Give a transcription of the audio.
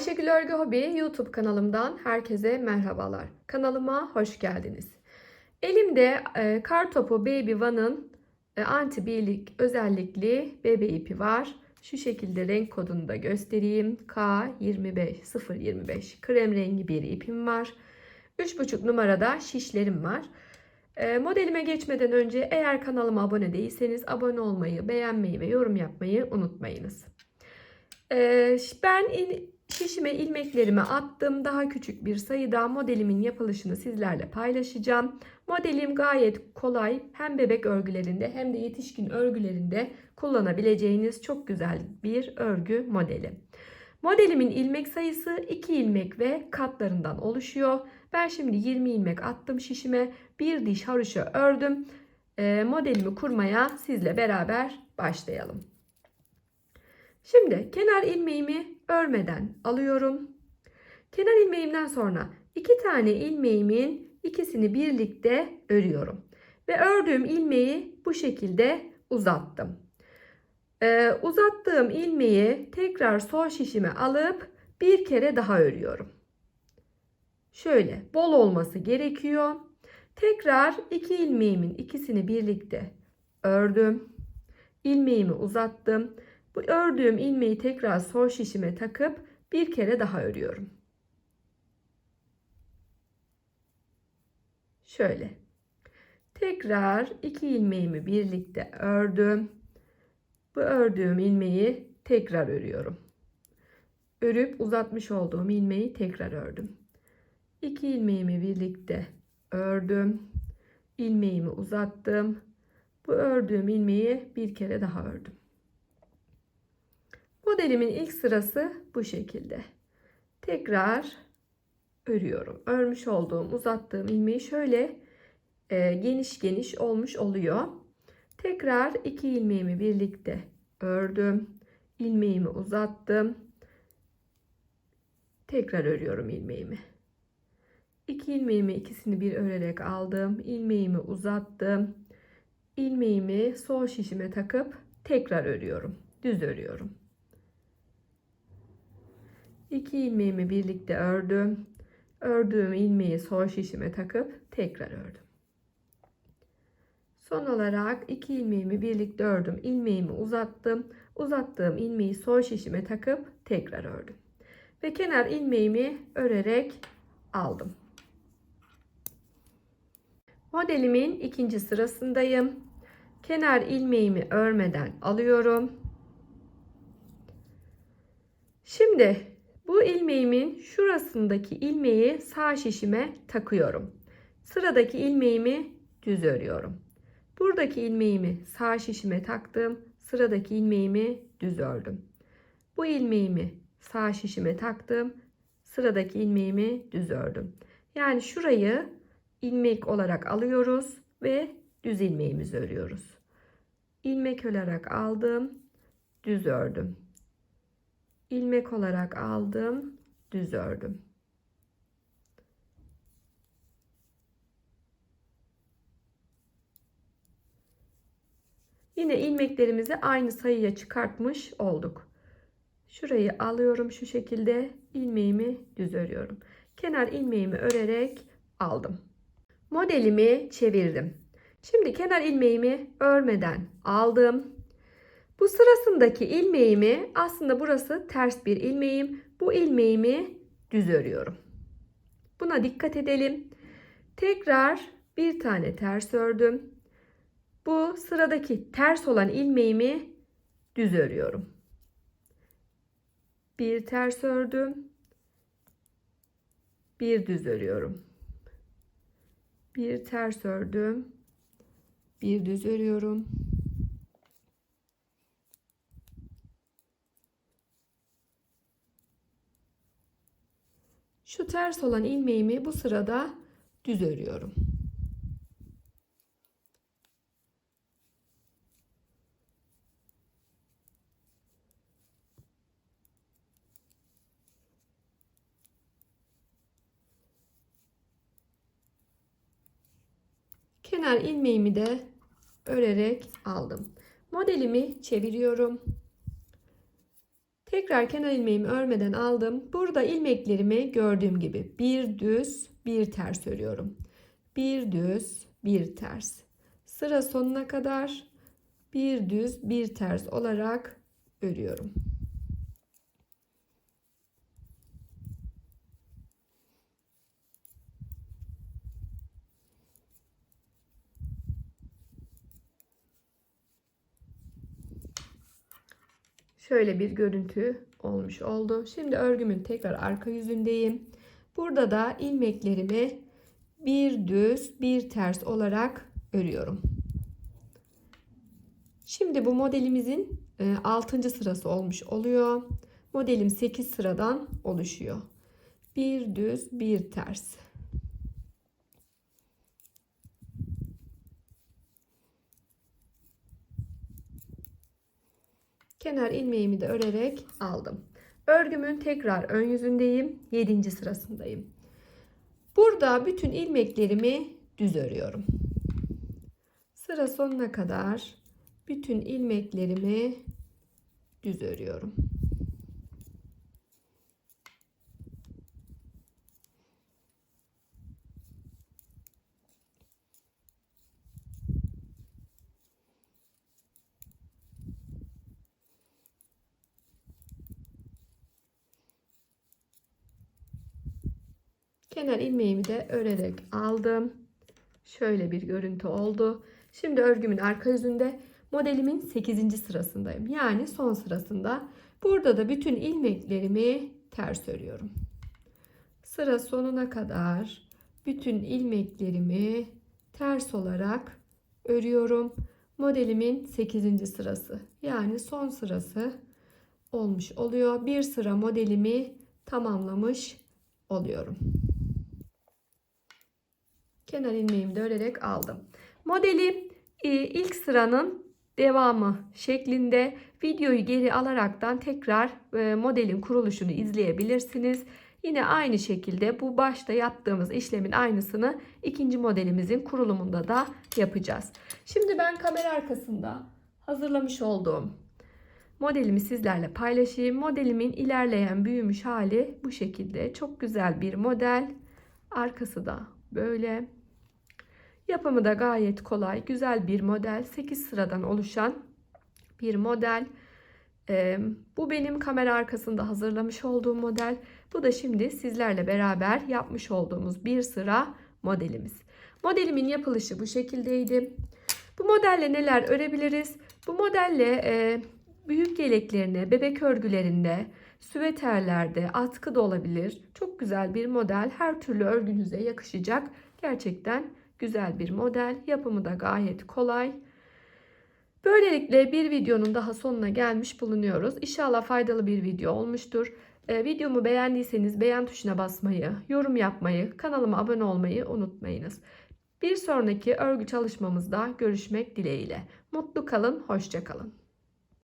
Ayşegül Örgü Hobi YouTube kanalımdan herkese merhabalar. Kanalıma hoş geldiniz. Elimde e, Kartopu Baby One'ın e, anti birlik özellikli bebe ipi var. Şu şekilde renk kodunu da göstereyim. K25025 krem rengi bir ipim var. 3,5 numarada şişlerim var. E, modelime geçmeden önce eğer kanalıma abone değilseniz abone olmayı, beğenmeyi ve yorum yapmayı unutmayınız. E, ben in, şişime ilmeklerimi attım. Daha küçük bir sayıda modelimin yapılışını sizlerle paylaşacağım. Modelim gayet kolay. Hem bebek örgülerinde hem de yetişkin örgülerinde kullanabileceğiniz çok güzel bir örgü modeli. Modelimin ilmek sayısı 2 ilmek ve katlarından oluşuyor. Ben şimdi 20 ilmek attım şişime. Bir diş haroşa ördüm. E, modelimi kurmaya sizle beraber başlayalım. Şimdi kenar ilmeğimi örmeden alıyorum. Kenar ilmeğimden sonra iki tane ilmeğimin ikisini birlikte örüyorum. Ve ördüğüm ilmeği bu şekilde uzattım. Ee, uzattığım ilmeği tekrar sol şişime alıp bir kere daha örüyorum. Şöyle bol olması gerekiyor. Tekrar iki ilmeğimin ikisini birlikte ördüm. İlmeğimi uzattım. Bu ördüğüm ilmeği tekrar sol şişime takıp bir kere daha örüyorum. Şöyle. Tekrar iki ilmeğimi birlikte ördüm. Bu ördüğüm ilmeği tekrar örüyorum. Örüp uzatmış olduğum ilmeği tekrar ördüm. İki ilmeğimi birlikte ördüm. ilmeğimi uzattım. Bu ördüğüm ilmeği bir kere daha ördüm. Modelimin ilk sırası bu şekilde. Tekrar örüyorum. Örmüş olduğum, uzattığım ilmeği şöyle e, geniş geniş olmuş oluyor. Tekrar iki ilmeğimi birlikte ördüm. ilmeğimi uzattım. Tekrar örüyorum ilmeğimi. İki ilmeğimi ikisini bir örerek aldım. ilmeğimi uzattım. ilmeğimi sol şişime takıp tekrar örüyorum. Düz örüyorum. 2 ilmeğimi birlikte ördüm. Ördüğüm ilmeği sol şişime takıp tekrar ördüm. Son olarak 2 ilmeğimi birlikte ördüm. ilmeğimi uzattım. Uzattığım ilmeği sol şişime takıp tekrar ördüm. Ve kenar ilmeğimi örerek aldım. Modelimin ikinci sırasındayım. Kenar ilmeğimi örmeden alıyorum. Şimdi bu ilmeğimin şurasındaki ilmeği sağ şişime takıyorum. Sıradaki ilmeğimi düz örüyorum. Buradaki ilmeğimi sağ şişime taktım. Sıradaki ilmeğimi düz ördüm. Bu ilmeğimi sağ şişime taktım. Sıradaki ilmeğimi düz ördüm. Yani şurayı ilmek olarak alıyoruz ve düz ilmeğimizi örüyoruz. İlmek olarak aldım, düz ördüm ilmek olarak aldım, düz ördüm. Yine ilmeklerimizi aynı sayıya çıkartmış olduk. Şurayı alıyorum şu şekilde ilmeğimi düz örüyorum. Kenar ilmeğimi örerek aldım. Modelimi çevirdim. Şimdi kenar ilmeğimi örmeden aldım. Bu sırasındaki ilmeğimi aslında burası ters bir ilmeğim. Bu ilmeğimi düz örüyorum. Buna dikkat edelim. Tekrar bir tane ters ördüm. Bu sıradaki ters olan ilmeğimi düz örüyorum. Bir ters ördüm. Bir düz örüyorum. Bir ters ördüm. Bir düz örüyorum. Şu ters olan ilmeğimi bu sırada düz örüyorum. Kenar ilmeğimi de örerek aldım. Modelimi çeviriyorum. Tekrar kenar ilmeğimi örmeden aldım. Burada ilmeklerimi gördüğüm gibi bir düz bir ters örüyorum. Bir düz bir ters. Sıra sonuna kadar bir düz bir ters olarak örüyorum. Şöyle bir görüntü olmuş oldu. Şimdi örgümün tekrar arka yüzündeyim. Burada da ilmeklerimi bir düz bir ters olarak örüyorum. Şimdi bu modelimizin 6. sırası olmuş oluyor. Modelim 8 sıradan oluşuyor. Bir düz bir ters. Kenar ilmeğimi de örerek aldım. Örgümün tekrar ön yüzündeyim. 7. sırasındayım. Burada bütün ilmeklerimi düz örüyorum. Sıra sonuna kadar bütün ilmeklerimi düz örüyorum. Kenar ilmeğimi de örerek aldım. Şöyle bir görüntü oldu. Şimdi örgümün arka yüzünde modelimin 8. sırasındayım. Yani son sırasında. Burada da bütün ilmeklerimi ters örüyorum. Sıra sonuna kadar bütün ilmeklerimi ters olarak örüyorum. Modelimin 8. sırası. Yani son sırası olmuş oluyor. Bir sıra modelimi tamamlamış oluyorum. Kenar ilmeğimi de örerek aldım. Modeli e, ilk sıranın devamı şeklinde videoyu geri alaraktan tekrar e, modelin kuruluşunu izleyebilirsiniz. Yine aynı şekilde bu başta yaptığımız işlemin aynısını ikinci modelimizin kurulumunda da yapacağız. Şimdi ben kamera arkasında hazırlamış olduğum modelimi sizlerle paylaşayım. Modelimin ilerleyen büyümüş hali bu şekilde. Çok güzel bir model. Arkası da böyle. Yapımı da gayet kolay. Güzel bir model. 8 sıradan oluşan bir model. Ee, bu benim kamera arkasında hazırlamış olduğum model. Bu da şimdi sizlerle beraber yapmış olduğumuz bir sıra modelimiz. Modelimin yapılışı bu şekildeydi. Bu modelle neler örebiliriz? Bu modelle e, büyük yeleklerine, bebek örgülerinde, süveterlerde, atkı da olabilir. Çok güzel bir model. Her türlü örgünüze yakışacak. Gerçekten güzel bir model. Yapımı da gayet kolay. Böylelikle bir videonun daha sonuna gelmiş bulunuyoruz. İnşallah faydalı bir video olmuştur. Ee, videomu beğendiyseniz beğen tuşuna basmayı, yorum yapmayı, kanalıma abone olmayı unutmayınız. Bir sonraki örgü çalışmamızda görüşmek dileğiyle. Mutlu kalın, hoşça kalın.